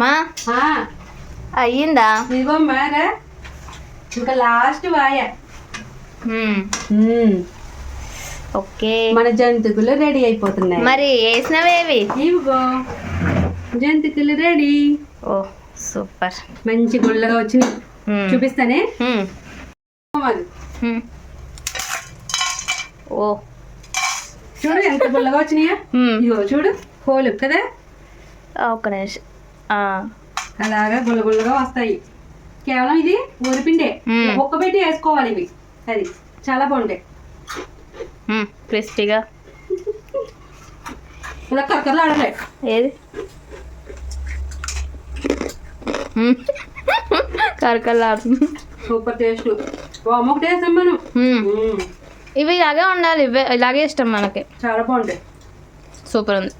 మా అయ్యిందా? ఇదిగో మారా ఇంకా లాస్ట్ వాయ. ఓకే. మన జంతుకులు రెడీ అయిపోతున్నాయి. మరి వేసినవేవి ఇవిగో. జంతికలు రెడీ. ఓ సూపర్. మంచి గుళ్ళగా మ్మ్. చూపిస్తానే. ఓ. చూడు ఎంత గుళ్ళగా వచ్చినాయా. ఇగో చూడు. హోలు కదా? ఒక్క నిమిషం. అలాగా గుల్ల గుల్లగా వస్తాయి. కేవలం ఇది ఊరిపిండే మ్మ్. ఒక్క పెట్టి వేసుకోవాలి ఇవి. అది చాలా బాగుంటాయి. క్రిస్పీగా. ఇలా కరకరలు ఆడలే ఏది? మ్మ్. కరకరలాడుతుంది సూపర్ టేస్ట్. అమ్మ ఒక టేస్ట్ అమ్మాను మ్మ్. మ్మ్. ఇవి ఇలాగే ఉండాలి. ఇవే ఇలాగే ఇష్టం మనకి. చాలా బాగుంటాయి. సూపర్ ఉంది.